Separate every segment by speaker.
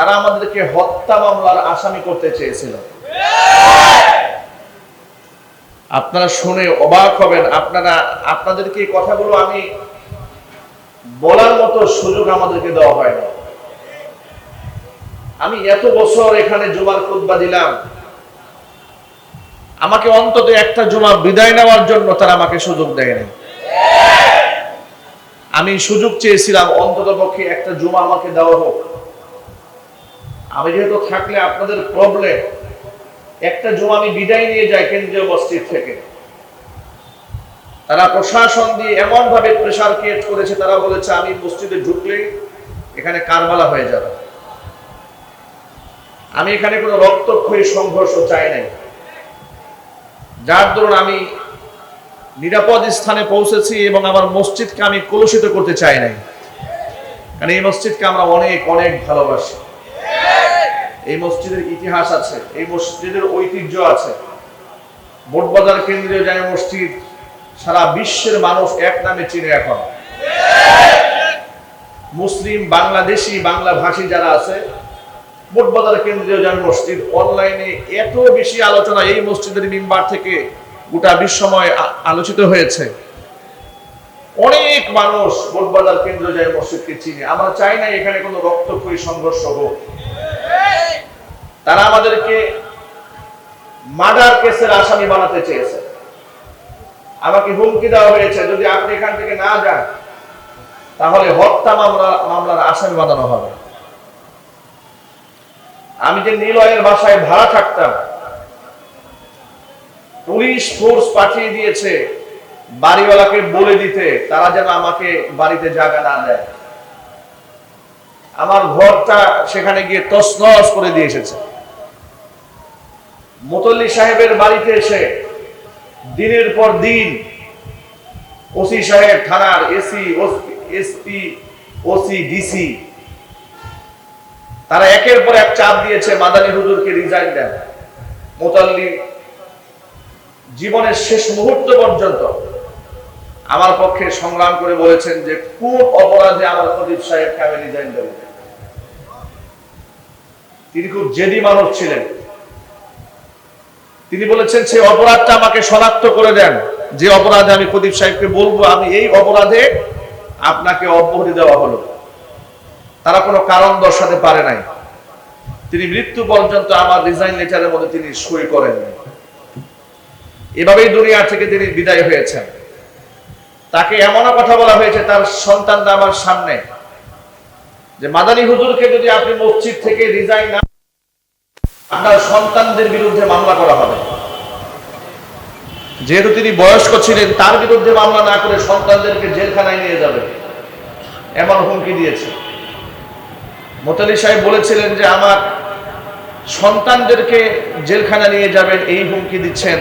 Speaker 1: তারা আমাদেরকে হত্যা মামলার আসামি করতে চেয়েছিল। আপনারা শুনে অবাক হবেন। আপনারা, আপনাদেরকে কথাগুলো আমি বলার মতো সুযোগ আমাদেরকে দেওয়া হয় না আমি এত বছর এখানে জুমার খুতবা দিলাম। আমাকে অন্তত একটা জুমা বিদায় নেওয়ার জন্য তারা আমাকে সুযোগ দেয়নি। আমি সুযোগ চেয়েছিলাম অন্তত পক্ষে একটা জুমা আমাকে দেওয়া হোক। আমি যেহেতু থাকলে আপনাদের প্রবলেম একটা জুমা আমি বিদায় নিয়ে যাই কেন্দ্রীয় মসজিদ থেকে। তারা প্রশাসন দিয়ে এমন ভাবে প্রেশার ক্রিয়েট করেছে, তারা বলেছে, আমি মসজিদে ঢুকলেই এখানে কারবালা হয়ে যাবে। আমি এখানে কোনো রক্তক্ষয়ী সংঘর্ষ চাই নাই। যার দরুন আমি নিরাপদ স্থানে পৌঁছেছি এবং আমার মসজিদকে আমি কলুষিত করতে চাই নাই। কারণ এই মসজিদকে আমরা অনেক অনেক ভালোবাসি। এই মসজিদের ইতিহাস আছে, এই মসজিদের ঐতিহ্য আছে। বোটবাজার কেন্দ্রীয় জামে মসজিদ সারা বিশ্বের মানুষ এক নামে চিনে এখন। মুসলিম, বাংলাদেশি বাংলা ভাষী যারা আছে বোটবাজার কেন্দ্রীয় জামে মসজিদ অনলাইনে এত বেশি আলোচনা এই মসজিদের মেম্বার থেকে গোটা বিশ্বময় আলোচিত হয়েছে। অনেক মানুষ বোটবাজার কেন্দ্রীয় জামে মসজিদকে চিনে। আমরা চাই না এখানে কোনো রক্তক্ষয়ী সংঘর্ষ হোক। তারা আমাদেরকে মার্ডার কেসের আসামি বানাতে চেয়েছে। আমাকে হুমকি দেওয়া হয়েছে, যদি আপনি এখান থেকে না যান, তাহলে হত্যা মামলা মামলার আসামি বানানো হবে। আমি যে নীলয়ের বাসায় ভাড়া থাকতাম, পুলিশ ফোর্স পাঠিয়ে দিয়েছে বাড়িওয়ালাকে বলে দিতে, তারা যেন আমাকে বাড়িতে জায়গা না দেয়। আমার ঘরটা সেখানে গিয়ে তছনছ করে দিয়ে এসেছে। মুতল্লি সাহেবের বাড়িতে এসে দিনের পর দিন ওসি সাহেব, থানার এসি, এসপি, ওসি, ডিসি, তারা একের পর এক চাপ দিয়েছে, মাদানী হুজুরকে রিজাইন দেন। মোতাল্লি জীবনের শেষ মুহূর্ত পর্যন্ত আমার পক্ষে সংগ্রাম করে বলেছেন যে কোন অপরাধে আমার প্রদীপ সাহেবকে আমি রিজাইন দেব তিনি খুব জেদি মানব ছিলেন। তিনি বলেছেন, সেই অপরাধটা আমাকে শনাক্ত করে দেন। যে অপরাধে আমি প্রদীপ সাহেবকে বলব, আমি এই অপরাধে আপনাকে অব্যাহতি দেওয়া হলো। তারা কোনো কারণ দর্শাতে পারে নাই। তিনি মৃত্যু পর্যন্ত আমার রিজাইন লেটারের মধ্যে তিনি সই করেন এভাবেই দুনিয়া থেকে তিনি বিদায় হয়েছেন। তাকে এমনও কথা বলা হয়েছে, তার সন্তানরা আমার সামনে। যে মাদানী হুজুরকে যদি আপনি মসজিদ থেকে রিজাইন না আপনার সন্তানদের বিরুদ্ধে মামলা করা হবে। যেহেতু তিনি বয়স্ক ছিলেন, তার বিরুদ্ধে মামলা না করে সন্তানদেরকে জেলখানায় নিয়ে যাবে। এমন হুমকি দিয়েছে। মোতালি সাহেব বলেছিলেন যে, আমার সন্তানদেরকে জেলখানা নিয়ে যাবেন, এই হুমকি দিচ্ছেন।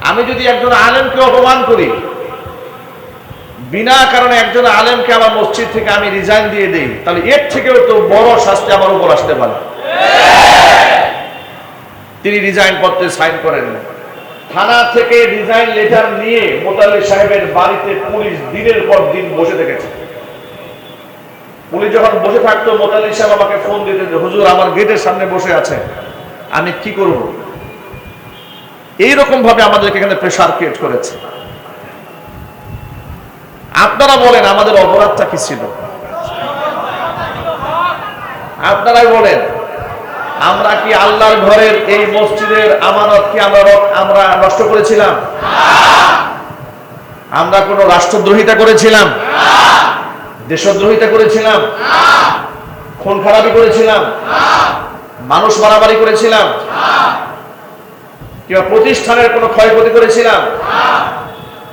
Speaker 1: আমি যদি একজন আলেমকে অপমান করি বিনা কারণে একজন আলেমকে আমার মসজিদ থেকে আমি রিজাইন দিয়ে দিই, তাহলে এর থেকেও তো বড় শাস্তি আমার উপর আসতে পারে। তিনি রিজাইন পত্রে সাইন করেন। থানা থেকে রিজাইন লেটার নিয়ে মোতালি সাহেবের বাড়িতে পুলিশ দিনের পর দিন বসে থেকেছে। পুলিশ যখন বসে থাকতো মোতালি সাহেব আমাকে ফোন দিতেন হুজুর, আমার গেটের সামনে বসে আছে, আমি কি করব? এইরকম ভাবে আমাদেরকে এখানে প্রেশার ক্রিয়েট করেছে। আপনারা বলেন, আমাদের অপরাধটা কি ছিল? আপনারাই বলেন, আমরা কি আল্লাহর ঘরের এই মসজিদের আমানত কি আমরা আমরা নষ্ট করেছিলাম? আমরা কোনো রাষ্ট্রদ্রোহিতা করেছিলাম? দেশদ্রোহিতা করেছিলাম? খুন খারাপি করেছিলাম? মানুষ মারামারি করেছিলাম? কিংবা প্রতিষ্ঠানের কোনো ক্ষয়ক্ষতি করেছিলাম?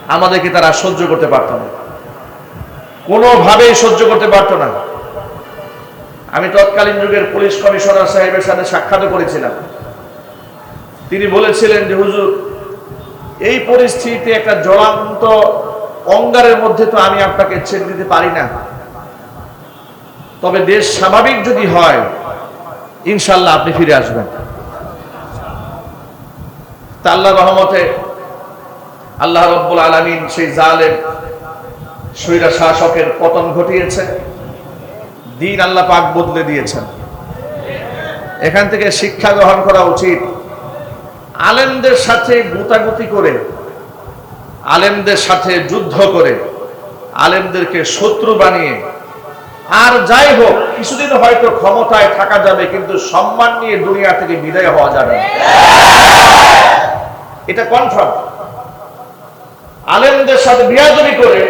Speaker 1: আমাদেরকে তারা সহ্য করতে পারত না। কোনোভাবেই সহ্য করতে পারত না। আমি তৎকালীন যুগের পুলিশ কমিশনার সাহেবের সাথে সাক্ষাৎ করেছিলাম। তিনি বলেছিলেন যে, হুজুর, এই পরিস্থিতিতে একটা জ্বলন্ত অঙ্গারের মধ্যে তো আমি আপনাকে ছেড়ে দিতে পারি না। তবে দেশ স্বাভাবিক যদি হয় ইনশাল্লাহ আপনি ফিরে আসবেন। তা আল্লাহ রহমতে আল্লাহ রব্বুল আলমিন সেই জালেম স্বৈরা শাসকের পতন ঘটিয়েছে। দিন আল্লাহ পাক বদলে দিয়েছেন। এখান থেকে শিক্ষা গ্রহণ করা উচিত। আলেমদের সাথে গুতাগুতি করে, আলেমদের সাথে যুদ্ধ করে, আলেমদেরকে শত্রু বানিয়ে, আর যাই হোক, কিছুদিন হয়তো ক্ষমতায় থাকা যাবে, কিন্তু সম্মান নিয়ে দুনিয়া থেকে বিদায় হওয়া যাবে এটা কনফার্ম আলেমদের সাথে বিয়াদবি করে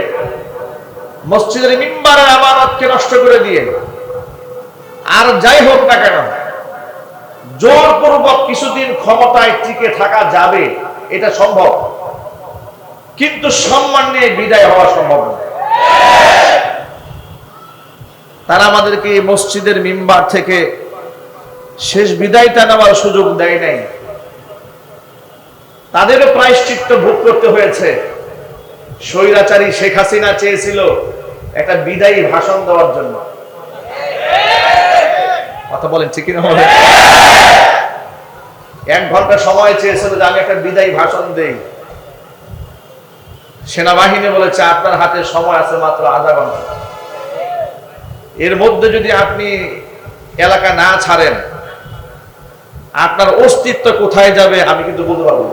Speaker 1: মসজিদের মিম্বারের আমানতকে নষ্ট করে দিয়ে। আর যাই হোক না কেন, জোরপূর্বক কিছুদিন ক্ষমতায় টিকে থাকা যাবে, এটা সম্ভব। কিন্তু সম্মান নিয়ে বিদায় হওয়া সম্ভব না। তারা আমাদেরকে এই মসজিদের মিম্বার থেকে শেষ বিদায়টা নেওয়ার সুযোগ দেয় নাই। তাদেরও প্রায়শ্চিত্ত ভোগ করতে হয়েছে। স্বৈরাচারী শেখ হাসিনা চেয়েছিল একটা বিদায়ী ভাষণ দেওয়ার জন্য। কথা বলেন, ঠিক না এক ঘণ্টা সময় চেয়েছিল যে আমি একটা বিদায়ী ভাষণ দেই। সেনাবাহিনী বলেছে, আপনার হাতে সময় আছে মাত্র আধা ঘণ্টা। এর মধ্যে যদি আপনি এলাকা না ছাড়েন, আপনার অস্তিত্ব কোথায় যাবে আমি কিন্তু বলতে পারব।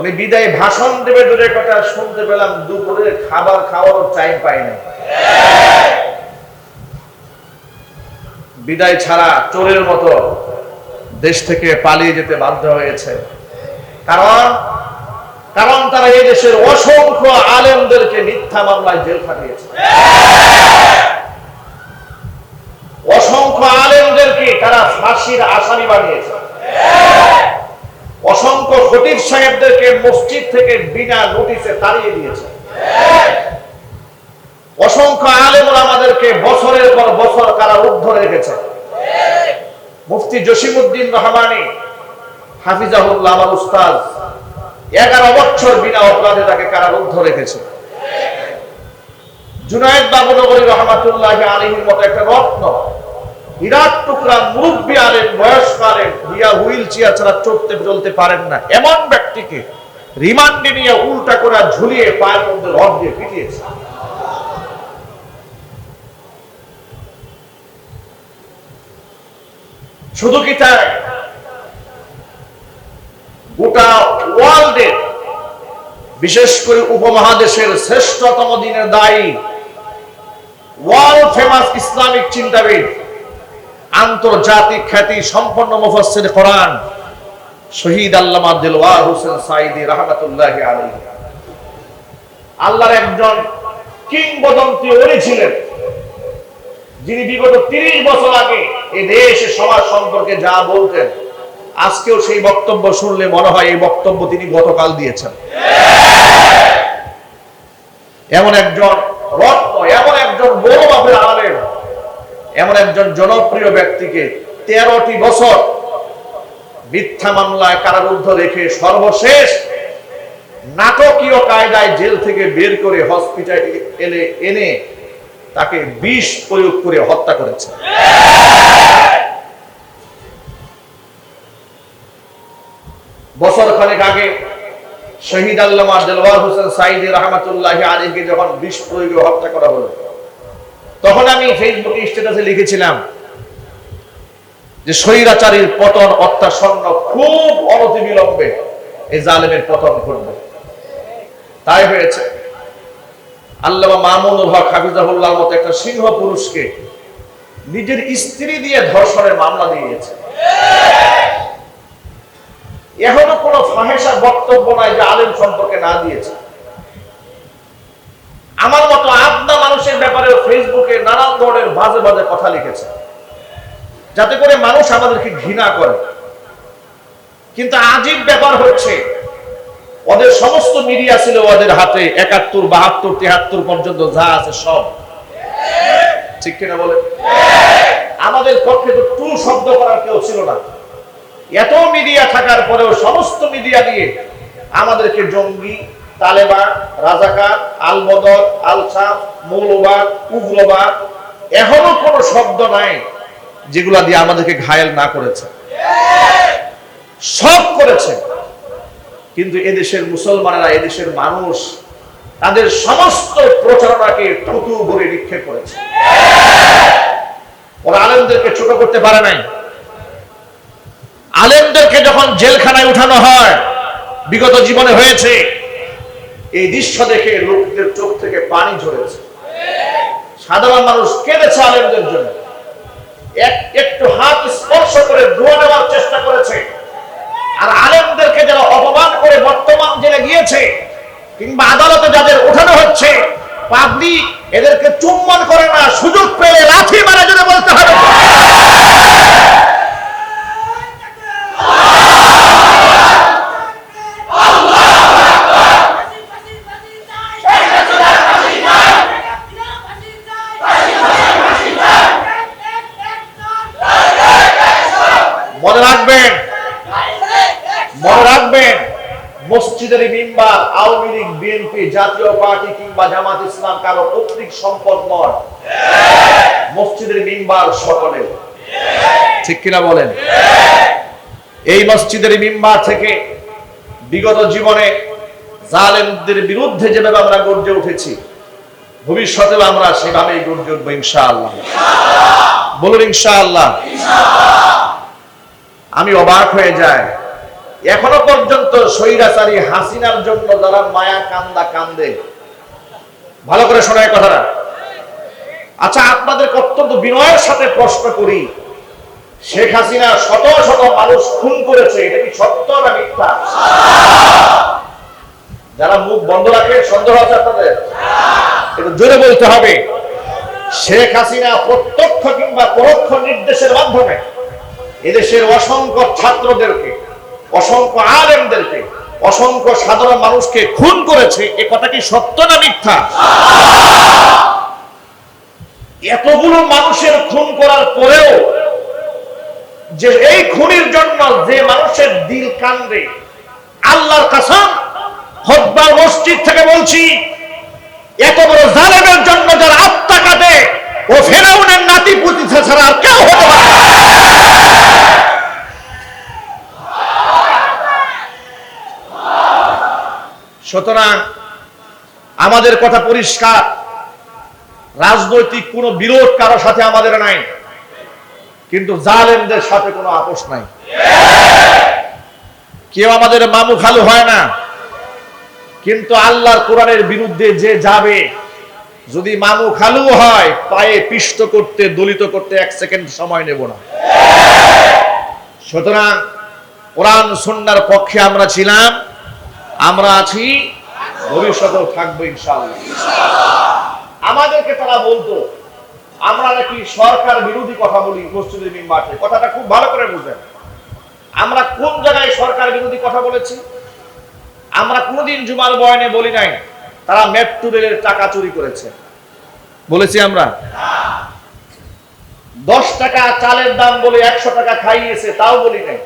Speaker 1: উনি বিদায় ভাষণ দেবে দূরের কথা শুনতে পেলাম, দুপুরে খাবার খাওয়ার টাইম পাই না বিদায় ছাড়া চোরের মতো দেশ থেকে পালিয়ে যেতে বাধ্য হয়েছে। কারণ কারণ তারা এই দেশের অসংখ্য আলেমদেরকে মিথ্যা মামলায় জেল খাটিয়েছে। অসংখ্য আলেমদেরকে তারা ফাঁসির আসামি বানিয়েছে। অসংখ্য খতিব সাহেবদেরকে মসজিদ থেকে বিনা নোটিশে তাড়িয়ে দিয়েছে। অসংখ্য আলেম আমাদেরকে বছরের পর বছর কারারুদ্ধ রেখেছে। মুফতি জসিমুদ্দিন রহমানি, হাফিজাহুল্লাহ উস্তাদ, এগারো বছর বিনা অপরাধে তাকে কারারুদ্ধ রেখেছে। জুনায়দ বাবুনগরী রহমাতুল্লাহ আলহীর মতো একটা রত্ন বিরাট টুকরা মুরব্বী আলেন বয়স্ক আলেন হিয়া হুইল চেয়ার ছাড়া চড়তে চলতে পারেন না। এমন ব্যক্তিকে রিমান্ডে নিয়ে উল্টা করে ঝুলিয়ে পায়ের মধ্যে দিয়ে পিটিয়েছে। শুধু কি গোটা ওয়ার্ল্ডের বিশেষ করে উপমহাদেশের শ্রেষ্ঠতম দিনের দায়ী ওয়ার্ল্ড ফেমাস ইসলামিক চিন্তাবিদ আন্তর্জাতিক খ্যাতি সম্পন্ন মুফাসসির কোরআন শহীদ আল্লামা দিলওয়ার হোসেন সাইদি আল্লাহর একজন কিংবদন্তি ছিলেন। যিনি বিগত তিরিশ বছর আগে এই দেশ সমাজ সম্পর্কে যা বলতেন, আজকেও সেই বক্তব্য শুনলে মনে হয় এই বক্তব্য তিনি গতকাল দিয়েছেন। এমন একজন রত্ন, এমন একজন বড় বাপের এমন একজন জনপ্রিয় ব্যক্তিকে তেরোটি বছর মিথ্যা মামলায় কারারুদ্ধ রেখে সর্বশেষ নাটকীয় কায়দায় জেল থেকে বের করে হসপিটালে এনে এনে তাকে বিষ প্রয়োগ করে হত্যা করেছে। বছর খানেক আগে শহীদ আল্লামা দেলওয়ার হোসেন সাইদি রহমাতুল্লাহ আলীকে যখন বিষ প্রয়োগে হত্যা করা হলো তখন আমি ফেসবুকে স্ট্যাটাসে লিখেছিলাম যে স্বৈরাচারীর পতন অত্যাসন্ন খুব অনতিবিলম্বে এই জালেমের পতন ঘটবে। তাই হয়েছে। আল্লামা মামুনুল হক হাফিজাহুল্লাহর মতো একটা সিংহ পুরুষকে নিজের স্ত্রী দিয়ে ধর্ষণের মামলা দিয়েছে। এখনও কোন ফাহেসা বক্তব্য নাই যে আলেম সম্পর্কে না দিয়েছে। আমার মতো আবদা মানুষের ব্যাপারে ফেসবুকে নানান ধরনের বাজে বাজে কথা লিখেছে। যাতে করে মানুষ আমাদেরকে ঘৃণা করে। কিন্তু আজীব ব্যাপার হচ্ছে, ওদের সমস্ত মিডিয়া ছিল ওদের হাতে, একাত্তর, বাহাত্তর তিয়াত্তর পর্যন্ত যা আছে সব। ঠিক কিনা বলে? আমাদের পক্ষে তো টু শব্দ করার কেউ ছিল না। এত মিডিয়া থাকার পরেও সমস্ত মিডিয়া দিয়ে আমাদেরকে জঙ্গি তালেবান, রাজাকার আল বদর আল সাম মৌলবাদ উগ্রবাদ এখনও কোনো শব্দ নাই যেগুলা দিয়ে আমাদেরকে ঘায়েল না করেছে। সব করেছে। কিন্তু এদেশের মুসলমানেরা, এদেশের মানুষ তাদের সমস্ত প্রচারণাকে থুতু ভরে নিক্ষেপ করেছে। ওরা আলেমদেরকে ছোট করতে পারে নাই। আলেমদেরকে যখন জেলখানায় উঠানো হয়, বিগত জীবনে হয়েছে এই দৃশ্য দেখে লোকদের চোখ থেকে পানি ঝরেছে। সাধারণ মানুষ কেঁদেছে আলেমদের জন্য। একটু হাত স্পর্শ করে দোয়া নেওয়ার চেষ্টা করেছে। আর আলেমদেরকে যারা অপমান করে বর্তমান জেলে গিয়েছে কিংবা আদালতে যাদের ওঠানো হচ্ছে, পাবলিক এদেরকে চুম্বন করে না, সুযোগ পেলে লাঠি মারা যদি বলতে হবে মনে রাখবেন মনে রাখবেন মসজিদের মিম্বার, আওয়ামী লীগ, বিএনপি, জাতীয় পার্টি কিংবা জামাত ইসলাম কারও পৈতৃক সম্পদ নয়। মসজিদের মিম্বার সকলে ঠিক কিনা বলেন? এই মসজিদের মিম্বার থেকে বিগত জীবনে জালেমদের বিরুদ্ধে যেভাবে আমরা গর্জে উঠেছি ভবিষ্যতেও আমরা সেভাবেই গর্জে উঠবো ইনশাআল্লাহ। বলুন ইনশাআল্লাহ। আমি অবাক হয়ে যাই। এখনও পর্যন্ত স্বৈরাচারী হাসিনার জন্য যারা মায়া কান্দা কান্দে। ভালো করে শোনায় কথাটা। আচ্ছা আপনাদের অত্যন্ত বিনয়ের সাথে প্রশ্ন করি। শেখ হাসিনা শত শত মানুষ খুন করেছে, এটা কি সত্য না মিথ্যা? যারা মুখ বন্ধ রাখে, সন্দেহ আছে আপনাদের? এটা জোরে বলতে হবে। শেখ হাসিনা প্রত্যক্ষ কিংবা পরোক্ষ নির্দেশের মাধ্যমে এদেশের অসংখ্য ছাত্রদেরকে অসংখ্য আলেমদেরকে, অসংখ্য সাধারণ মানুষকে খুন করেছে, এ কথা কি সত্য না মিথ্যা? এতগুলো মানুষের খুন করার পরেও যে এই খুনির জন্য যে মানুষের দিল কান্দে আল্লাহর কাসম হব্বা মসজিদ থেকে বলছি, এত বড় জালেমের জন্য যারা আত্মা কাটে ও ফেরাউনের নাতি পুতি ছাড়া আর কেউ হতে পারে সুতরাং আমাদের কথা পরিষ্কার। রাজনৈতিক কোনো বিরোধ কারও সাথে আমাদের নাই। কিন্তু জালেমদের সাথে কোনো আপোষ নাই। কেউ আমাদের মামু খালু হয় না। কিন্তু আল্লাহর কোরআনের বিরুদ্ধে যে যাবে, যদি মামু খালু হয়, পায়ে পিষ্ট করতে, দলিত করতে এক সেকেন্ড সময় নেব না। সুতরাং কোরআন সন্ন্যার পক্ষে আমরা ছিলাম। আমরা আছি, ভবিষ্যতেও থাকব ইনশাআল্লাহ। আমাদেরকে তারা বলতো, আমরা নাকি সরকার বিরোধী কথা বলি মসজিদের মিম্বারে কথাটা খুব ভালো করে বুঝেন। আমরা কোন জায়গায় সরকার বিরোধী কথা বলেছি? আমরা কোনোদিন জুমার বয়নে বলি নাই, তারা মেট্রো রেলের টাকা চুরি করেছে। বলেছি আমরা। দশ টাকা চালের দাম বলে একশো টাকা খাইয়েছে, তাও বলি নাই।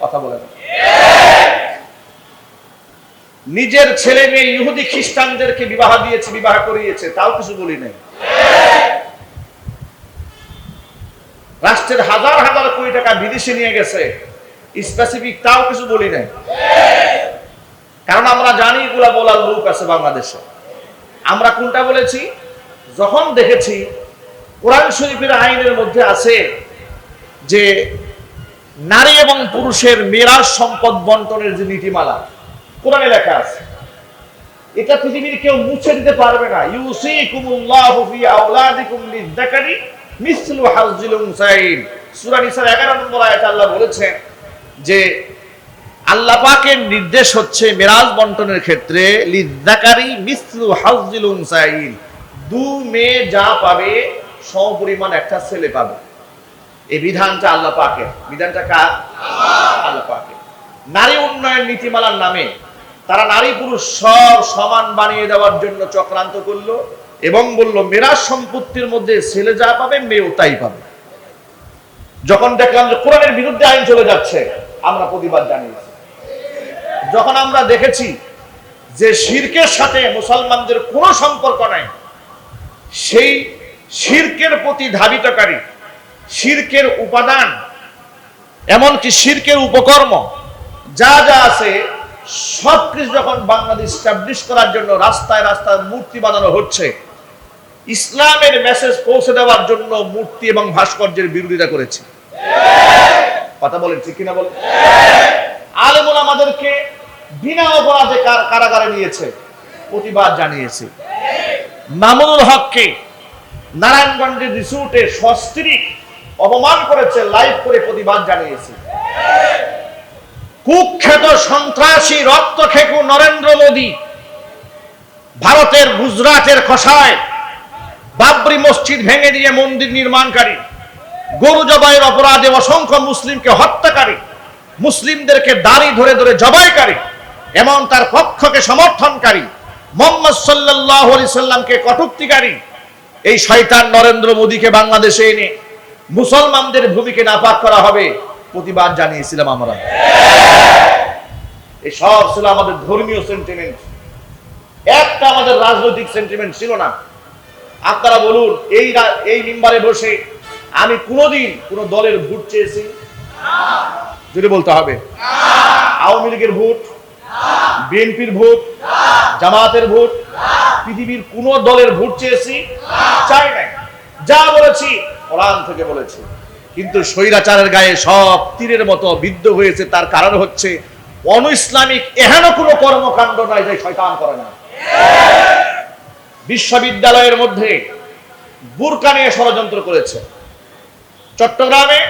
Speaker 1: কথা বলে না নিজের ছেলে মেয়ে ইহুদি খ্রিস্টানদেরকে বিবাহ দিয়েছে, বিবাহ করিয়েছে, তাও কিছু বলি নাই। রাষ্ট্রের হাজার হাজার কোটি টাকা বিদেশে নিয়ে গেছে স্পেসিফিক তাও কিছু বলি নাই। কারণ আমরা জানি এগুলা বলার লোক আছে বাংলাদেশে। আমরা কোনটা বলেছি? যখন দেখেছি কোরআন শরীফের আইনের মধ্যে আছে যে নারী এবং পুরুষের মেরাজ সম্পদ বন্টনের যে নীতিমালা কোরআনে লেখা আছে, এটা পৃথিবীর কেউ মুছে দিতে পারবে না। ফি আওলাদিকুম লিযাকারি মিসলু হাজ্জিল উনসাইন। সূরা নিসার 11 নম্বর আয়াতে আল্লাহ বলেছেন যে, আল্লাহ পাকের নির্দেশ হচ্ছে মেরাজ বন্টনের ক্ষেত্রে মিসলু হাজ্জিল উনসাইন। দু মেয়ে যা পাবে, সমপরিমাণ একটা ছেলে পাবে। এই বিধানটা আল্লাহ পাকের। বিধানটা কার? আল্লাহ পাকের। নারী উন্নয়ন নীতিমালার নামে তারা নারী পুরুষ সব সমান বানিয়ে দেওয়ার জন্য চক্রান্ত করল এবং বলল মেরাজ সম্পত্তির মধ্যে ছেলে যা পাবে, মেয়েও তাই পাবে। যখন দেখলাম যে কোরআনের বিরুদ্ধে আইন চলে যাচ্ছে, আমরা প্রতিবাদ জানিয়েছি। যখন আমরা দেখেছি যে শিরকের সাথে মুসলমানদের কোনো সম্পর্ক নাই, সেই শিরকের প্রতি ধাবিতকারী, শিরকের উপাদান, এমনকি শিরকের উপকর্ম, যা যা আছে সবকিছু যখন বাংলাদেশ স্টাবলিশ করার জন্য রাস্তায় রাস্তায় মূর্তি বানানো হচ্ছে, ইসলামের মেসেজ পৌঁছে দেওয়ার জন্য মূর্তি এবং ভাস্কর্যের বিরোধিতা করেছে। কথা বলেন, ঠিক কিনা বলেন? আলেমুল আমাদেরকে বিনা অপরাধে কারাগারে নিয়েছে, প্রতিবাদ জানিয়েছে। মামুনুল হককে নারায়ণগঞ্জের রিসোর্টে সস্ত্রী অপমান করেছে, লাইভ করে প্রতিবাদ জানিয়েছে। কুখ্যাত সন্ত্রাসী রক্তখেকু নরেন্দ্র মোদী ভারতের গুজরাটের খসায় বাবরি মসজিদ ভেঙে দিয়ে মন্দির নির্মাণকারী, গরু জবাইয়ের অপরাধে অসংখ্য মুসলিমকে হত্যাকারী, মুসলিমদেরকে দাড়ি ধরে ধরে জবাইকারী এবং তার পক্ষকে সমর্থনকারী, মোহাম্মদ সাল্লাহ সাল্লামকে কটুক্তিকারী, এই শয়তান নরেন্দ্র মোদীকে বাংলাদেশে এনে মুসলমানদের ভূমিকে নাপাক করা হবে। প্রতিবাদ জানিয়েছিলাম আমরা। এই সব ছিল আমাদের ধর্মীয় সেন্টিমেন্ট একটা আমাদের রাজনৈতিক সেন্টিমেন্ট ছিল না। আপনারা বলুন, এই এই মিম্বারে বসে আমি কোনোদিন কোনো দলের ভোট চেয়েছি? যদি বলতে হবে। আওয়ামী লীগের ভোট, বিএনপির ভোট জামাতের ভোট, পৃথিবীর কোন দলের ভোট চেয়েছি? চাই নাই। যা বলেছি, কোরআন থেকে বলেছি। কিন্তু স্বৈরাচারের গায়ে সব তীরের মতো বিদ্ধ হয়েছে। তার কারণ হচ্ছে অন ইসলামিক এহেন কোনো কর্মকাণ্ড নাই যে শয়তান করে না। বিশ্ববিদ্যালয়ের মধ্যে বুরকা নিয়ে ষড়যন্ত্র করেছে। চট্টগ্রামে,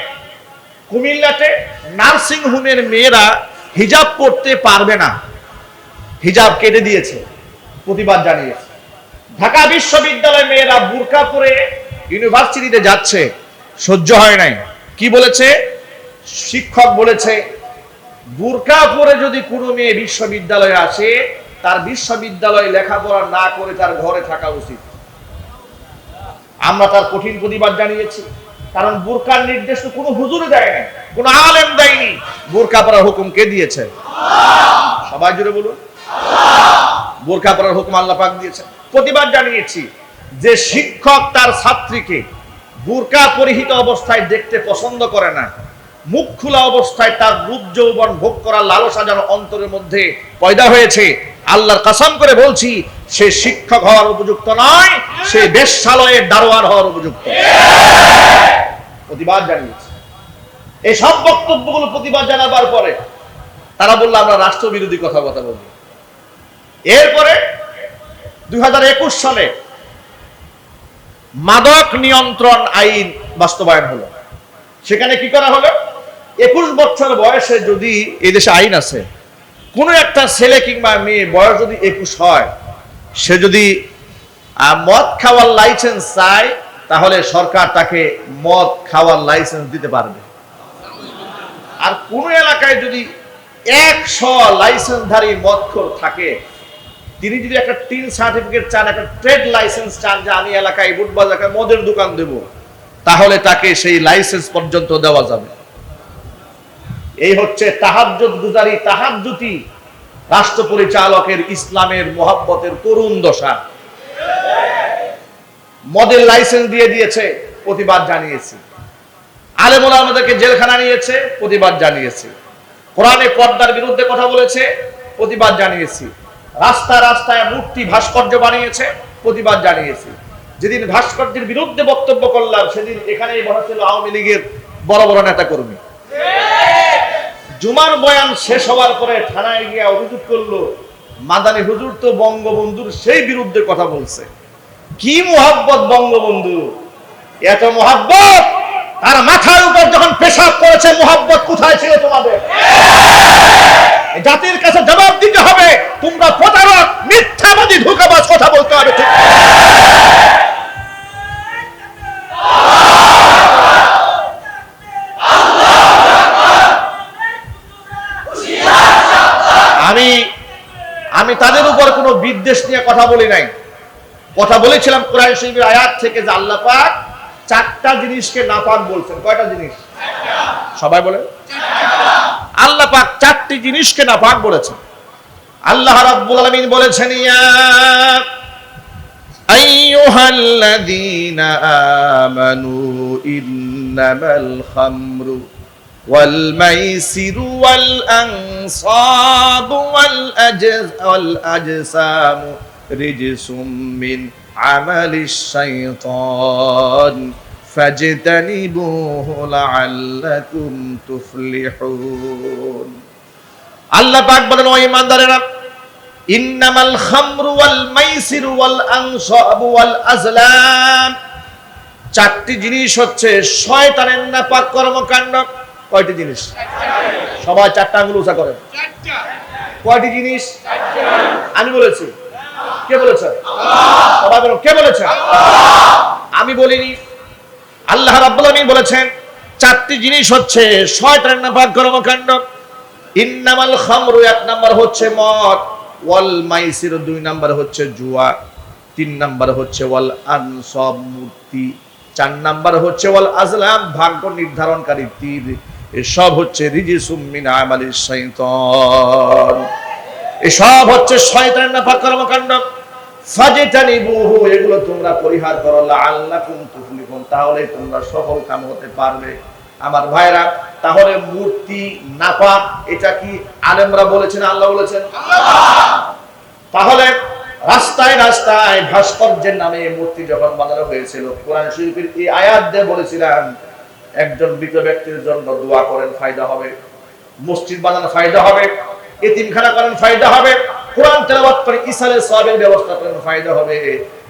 Speaker 1: কুমিল্লাতে নার্সিং হোমের মেয়েরা হিজাব পড়তে পারবে না। হিজাব কেটে দিয়েছে, প্রতিবাদ জানিয়েছে। ঢাকা বিশ্ববিদ্যালয়ের মেয়েরা বুরকা পরে ইউনিভার্সিটিতে যাচ্ছে। সহ্য হয় নাই। কি বলেছে? শিক্ষক বলেছে বুরকা পরে যদি কোনো মেয়ে বিশ্ববিদ্যালয়ে আসে, তার বিশ্ববিদ্যালয়ে লেখাপড়া না করে তার ঘরে থাকা উচিত। আমরা তার কঠিন প্রতিবাদ জানিয়েছি, কারণ বুরকার নির্দেশ তো কোনো হুজুরে দেয় না কোনো আলেম দেয়নি। বোরকা পরার হুকুম কে দিয়েছে? সবাই জুড়ে বলুন। বোরকা পরার হুকুম আল্লাহ পাক দিয়েছেন। প্রতিবাদ জানিয়েছি যে শিক্ষক তার ছাত্রীকে বোরকা পরিহিত অবস্থায় দেখতে পছন্দ করে না। মুখ খোলা অবস্থায় তার রূপ যৌবন ভোগ করার লালসা যেন অন্তরের মধ্যে পয়দা হয়েছে। আল্লাহর কাসাম করে বলছি, সে শিক্ষক হওয়ার উপযুক্ত নয়, সে বেশ্যালয়ের দারোয়ার হওয়ার উপযুক্ত। প্রতিবাদ জানিয়েছে। এই সব বক্তব্যগুলো প্রতিবাদ জানাবার পরে তারা বলল, আমরা রাষ্ট্রবিরোধী কথা কথা বলব। এরপরে দুই হাজার একুশ সালে মাদক নিয়ন্ত্রণ আইন বাস্তবায়ন হলো। সেখানে কি করা হলো? একুশ বছর বয়সে যদি এই দেশে আইন আছে, কোনো একটা ছেলে কিংবা মেয়ে বয়স যদি একুশ হয়, সে যদি মদ খাওয়ার লাইসেন্স চায়, তাহলে সরকার তাকে মদ খাওয়ার লাইসেন্স দিতে পারবে। আর কোন এলাকায় যদি একশো লাইসেন্সধারী মদখোর থাকে তিনি যদি একটা টিন সার্টিফিকেট চান, একটা ট্রেড লাইসেন্স চান, যে আমি এলাকায় বুটবাজার মদের দোকান দেব, তাহলে তাকে সেই লাইসেন্স পর্যন্ত দেওয়া যাবে। এই হচ্ছে তাহাজ্জুদ গুজারি রাষ্ট্র পরিচালকের ইসলামের মোহাব্বতের করুণ দশা। মদের লাইসেন্স দিয়ে দিয়েছে, প্রতিবাদ জানিয়েছি। আলেমুল আমাদেরকে জেলখানা নিয়েছে, প্রতিবাদ জানিয়েছি। কোরআনে পর্দার বিরুদ্ধে কথা বলেছে, প্রতিবাদ জানিয়েছি। রাস্তায় রাস্তায় মূর্তি ভাস্কর্য বানিয়েছে, প্রতিবাদ জানিয়েছি। যেদিন ভাস্কর্যের বিরুদ্ধে বক্তব্য করলাম, সেদিন এখানেই বসা ছিল আওয়ামী লীগের বড় বড় নেতা কর্মী জুমার বয়ান শেষ হওয়ার পরে থানায় গিয়ে অভিযোগ করল, মাদানী হুজুর তো বঙ্গবন্ধুর সেই বিরুদ্ধে কথা বলছে। কি মোহাব্বত বঙ্গবন্ধু? এত মোহাব্বত? আর মাথার উপর যখন পেশাব করেছে, মোহাব্বত কোথায় ছিল তোমাদের? জাতির কাছে জবাব দিতে হবে। তোমরা প্রতারক, মিথ্যাবাদী, ধোকাবাজ কথা বলতে হবে। ঠিক আমি আমি তাদের উপর কোনো বিদ্বেষ নিয়ে কথা বলি নাই। কথা বলেছিলাম কোরআন শরীফের আয়াত থেকে যে আল্লাহ পাক চারটা জিনিসকে নাপাক বলছেন কয়টা জিনিস সবাই বলে আল্লাহ পাক চারটি জিনিসকে নাপাক বলেছেন আল্লাহ রাব্বুল আলামিন বলেছেন ইয়া আইয়ুহাল্লাযীনা আমানু ইন্নামাল খামরু والميسر والأنصاب والأجز والأجسام رجس من عمل الشيطان فاجتنبوه لعلكم تفلحون আল্লাহ পাক বলেন ও ইমানদারেরা ইন্নামাল খামরু ওয়াল মাইসিরু ওয়াল আনসাবু ওয়াল আজলাম চারটি জিনিস হচ্ছে শয়তানের নাপাক কর্মকাণ্ড কয়টি জিনিস সবাই চারটা আঙ্গুল উঁচা করেন কয়টি জিনিস আমি বলেছি কে বলেছে? সবাই বলুন, কে বলেছে? আমি বলিনি। আল্লাহ রাব্বুল আলামিন বলেছেন, চারটি জিনিস হচ্ছে কর্মকাণ্ড ইন্নামাল খামরু, এক নাম্বার হচ্ছে মদ, ওয়াল মাইসির, দুই নাম্বার হচ্ছে জুয়া, তিন নাম্বার হচ্ছে ওয়াল আনসব মূর্তি, চার নাম্বার হচ্ছে ওয়াল আজলাম, ভাগ্য নির্ধারণকারী তীর, এসব হচ্ছে রিজিসুম মিন এসব হচ্ছে শয়তানের নাফাক কর্মকাণ্ড। ফাজিতানিবুহু, এগুলো তোমরা পরিহার করো, লাআল্লাকুম তুফলিহুন, তাহলে তোমরা সফল কাম হতে পারবে। আমার ভাইরা, তাহলে মূর্তি নাপাক, এটা কি আলেমরা বলেছেন, আল্লাহ বলেছেন? তাহলে রাস্তায় রাস্তায় ভাস্কর্যের নামে মূর্তি যখন বানানো হয়েছিল, কোরআন শরীফের এই আয়াত দিয়ে বলেছিলাম, একজন মৃত ব্যক্তির জন্য দোয়া করেন, ফায়দা হবে। মসজিদ বানানো ফায়দা হবে। এতিমখানা করেন ফায়দা হবে। কোরআন তেলাওয়াত করে ইসালে সওয়াবের ব্যবস্থা করেন ফায়দা হবে।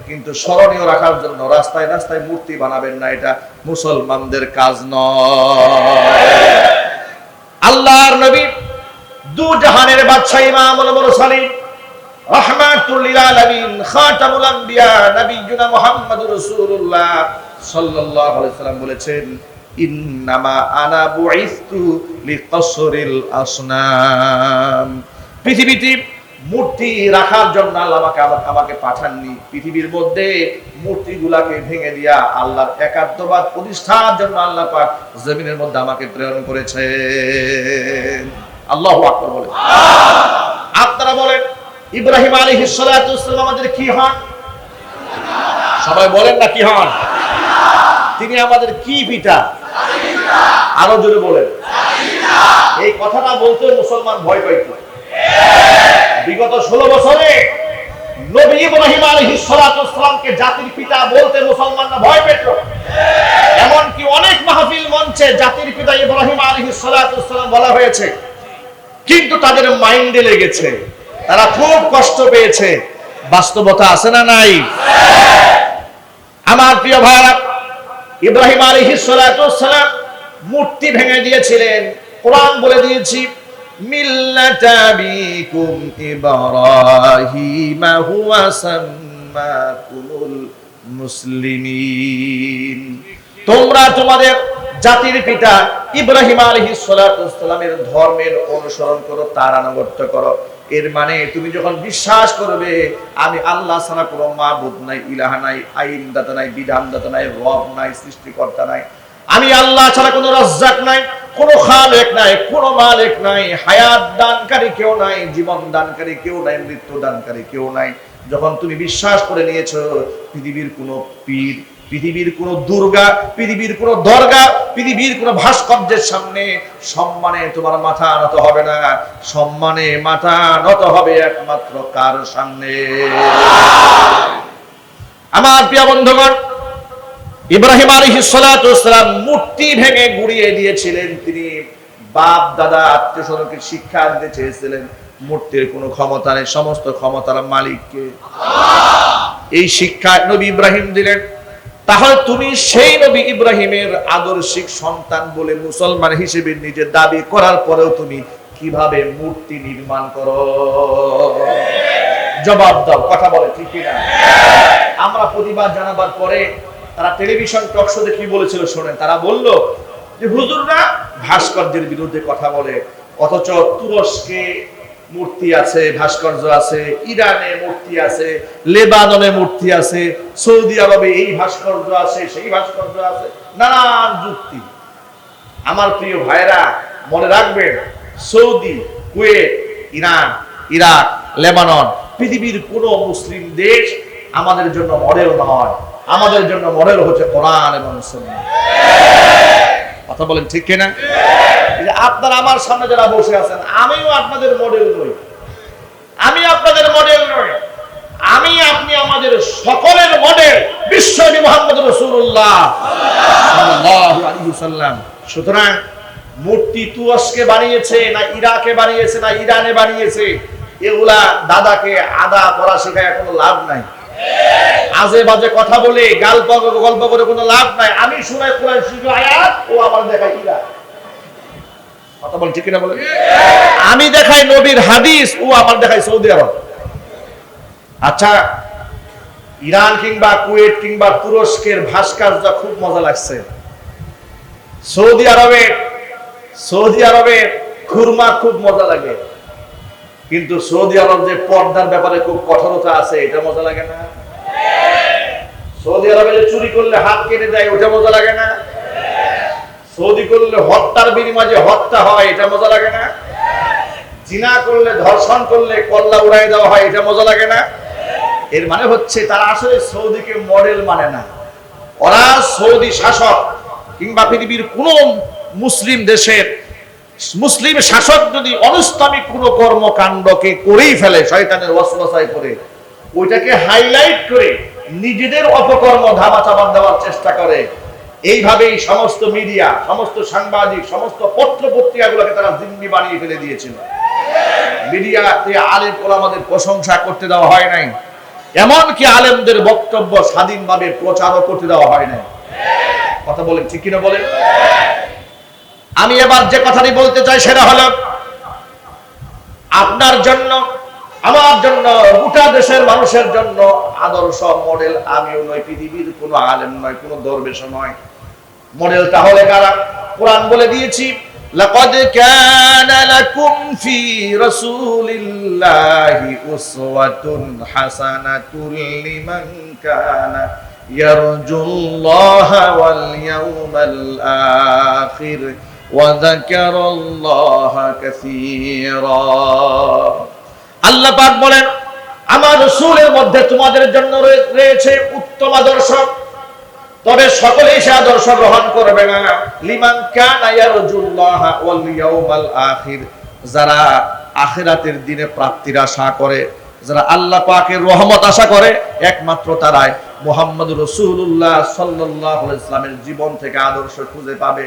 Speaker 1: কিন্তু স্মরণীয় রাখার জন্য রাস্তায় রাস্তায় মূর্তি বানাবেন না, এটা মুসলমানদের কাজ নয়। বলেছেন ইন্নামা আনা বুইস্তু লিকসরিল আসনাম। পৃথিবীতে মূর্তি রাখার জন্য আল্লাহ আমাকে আমাকে পাঠাননি। পৃথিবীর মধ্যে মূর্তিগুলাকে ভেঙে দিয়া আল্লাহর একাত্মবাদ প্রতিষ্ঠার জন্য আল্লাহ পাক জমিনের মধ্যে আমাকে প্রেরণ করেছেন। আল্লাহু আকবার বলে আপনারা বলেন ইব্রাহিম সালাতু ওয়াসসালাম আমাদের কি হন? সবাই বলেন না কি হন? তিনি আমাদের কি পিতা? আরও জোরে বলেন। এই কথাটা বলতে মুসলমান ভয় পাইত বিগত ষোলো বছরে নবী ইব্রাহিম ওয়াসসালামকে জাতির পিতা বলতে মুসলমানরা ভয় পেত। অনেক মাহফিল মঞ্চে জাতির পিতা ইব্রাহিম আলাইহিস ওয়াসসালাম বলা হয়েছে। কিন্তু তাদের মাইন্ডে লেগেছে। তারা খুব কষ্ট পেয়েছে। বাস্তবতা আছে না নাই? আমার প্রিয় ভাইরা ইব্রাহিম সালাতু ওয়াসসালাম মূর্তি ভেঙে দিয়েছিলেন। কোরআন বলে দিয়েছি, মিল্লাতা বিকুম ইব্রাহিম হুয়া সাম্মাকুমুল মুসলিমিন। তোমরা তোমাদের জাতির পিতা ইব্রাহিম সালাতু ওয়াসসালামের ধর্মের অনুসরণ করো, তার আনুগত্য করো। এর মানে তুমি যখন বিশ্বাস করবে, আমি আল্লাহ ছাড়া কোনো মাবুদ নাই নাই আইন দাতা নাই বিধান দাতা নাই, রব নাই, সৃষ্টিকর্তা নাই। আমি আল্লাহ ছাড়া কোনো রাজ্জাক নাই, কোনো খালেক নাই, কোনো মালিক নাই, হায়াত দানকারী কেউ নাই, জীবন দানকারী কেউ নাই, মৃত্যু দানকারী কেউ নাই। যখন তুমি বিশ্বাস করে নিয়েছো, পৃথিবীর কোনো পীর পৃথিবীর কোনো দুর্গা, পৃথিবীর কোনো দরগা, পৃথিবীর কোনো ভাস্কর্যের সামনে সম্মানে তোমার মাথা নত হবে না। সম্মানে মাথা নত হবে একমাত্র কার সামনে? আমার প্রিয় বন্ধুগণ, ইব্রাহিম ওয়াসসালাম মূর্তি ভেঙে গুড়িয়ে দিয়েছিলেন তিনি। বাপ, দাদা, আত্মীয় স্বজনকে শিক্ষা দিতে চেয়েছিলেন। মূর্তির কোনো ক্ষমতা নেই, সমস্ত ক্ষমতার মালিককে। এই শিক্ষা নবী ইব্রাহিম দিলেন। তাহলে তুমি সেই নবী ইব্রাহিমের আদর্শিক সন্তান বলে মুসলমান হিসেবে নিজে দাবি করার পরেও তুমি কীভাবে মূর্তি নির্মাণ করো? জবাব দাও, কথা বলে ঠিক কিনা? আমরা প্রতিবাদ জানাবার পরে তারা টেলিভিশন টক শোতে কি বলেছিল শোনেন? তারা বলল যে হুজুররা ভাস্কর্যের বিরুদ্ধে কথা বলে, অথচ তুরস্কে মূর্তি আছে, ভাস্কর্য আছে, ইরানে মূর্তি আছে, লেবাননে মূর্তি আছে, সৌদি আরবে এই ভাস্কর্য আছে, সেই ভাস্কর্য আছে, নানান যুক্তি। আমার প্রিয় ভাইরা মনে রাখবেন, Saudi, Kuwait, Iran, Iraq, Lebanon পৃথিবীর কোন মুসলিম দেশ আমাদের জন্য মডেল নয়। আমাদের জন্য মডেল হচ্ছে কোরআন এবং সুন্নাহ। কথা বলেন ঠিক কিনা? আপনারা আমার সামনে যারা বসে আছেন, আমিও আপনাদের মডেল নই। আমি আপনাদের মডেল নই। আমি, আপনি আমাদের সকলের মডেল বিশ্বনবী মোহাম্মদ রসুল্লাহ সুতরাং মূর্তি তুরস্কে বানিয়েছে, না ইরাকে বানিয়েছে, না ইরানে বানিয়েছে, এগুলা দাদাকে আদা পড়া শেখায় কোনো লাভ নাই। আজে বাজে কথা বলে গল্প গল্প করে কোনো লাভ নাই। আমি শুনাই কোরআন শিখি আয়াত, ও আমার দেখাই ইরা কথা বল ঠিক কিনা বলে আমি দেখাই নবীর হাদিস ও আমার দেখাই সৌদি আরব। আচ্ছা ইরান কিংবা কুয়েত কিংবা তুরস্কের ভাস্কর্য খুব মজা লাগছে। সৌদি আরবে সৌদি আরবে খুরমা খুব মজা লাগে। কিন্তু সৌদি আরব যে পর্দার ব্যাপারে খুব কঠোরতা আছে এটা মজা লাগে না। সৌদি আরবে যে চুরি করলে হাত কেটে দেয় ওটা মজা লাগে না। সৌদি করলে হত্যার বিনিময়ে হত্যা হয়, এটা মজা লাগে না? জিনা করলে, ধর্ষণ করলে কল্লা উড়াই দেওয়া হয়, এটা মজা লাগে না? এর মানে হচ্ছে তারা আসলে সৌদিকে মডেল মানে না। ওরা সৌদি শাসক কিংবা পৃথিবীর কোন মুসলিম দেশের মুসলিম শাসক যদি অনুস্তামিক কোন কর্মকাণ্ডকে করেই ফেলে, শয়তানের ওয়াসওয়াসায় করে, ওইটাকে হাইলাইট করে নিজেদের অপকর্ম ধামা চাপা দেওয়ার চেষ্টা করে এইভাবেই সমস্ত মিডিয়া, সমস্ত সাংবাদিক, সমস্ত পত্র পত্রিকাগুলোকে তারা জিম্মি বানিয়ে ফেলে দিয়েছিল। মিডিয়াতে আলেম ওলামাদের প্রশংসা করতে দেওয়া হয় নাই। এমনকি আলেমদের বক্তব্য স্বাধীনভাবে প্রচারও করতে দেওয়া হয় নাই। কথা বলেন, ঠিক কিনা বলেন? আমি এবার যে কথাটি বলতে চাই সেটা হলো, আপনার জন্য, আমার জন্য, গোটা দেশের মানুষের জন্য আদর্শ মডেল আমিও নয়, পৃথিবীর কোনো আলেম নয়, কোনো দরবেশ নয়। মডেল তাহলে কারা কোরআন বলে দিয়েছি لقد كان لكم في رسول الله أسوة حسنة لمن كان يرجو الله واليوم الآخر وذكر الله كثيرا আল্লাহ পাক বলেন আমার রসুলের মধ্যে তোমাদের জন্য রয়ে- রয়েছে উত্তম আদর্শ তবে সকলেই সে আদর্শ গ্রহণ করবে না। লিমান কানা ইয়ারজুল্লাহ ওয়াল ইয়াউমাল আখির। যারা আখিরাতের দিনে প্রাপ্তির আশা করে, যারা আল্লাহ পাকের রহমত আশা করে, একমাত্র তারাই মোহাম্মদ রসুল্লাহ সাল্লাহ ইসলামের জীবন থেকে আদর্শ খুঁজে পাবে।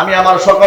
Speaker 1: আমি আমার সকল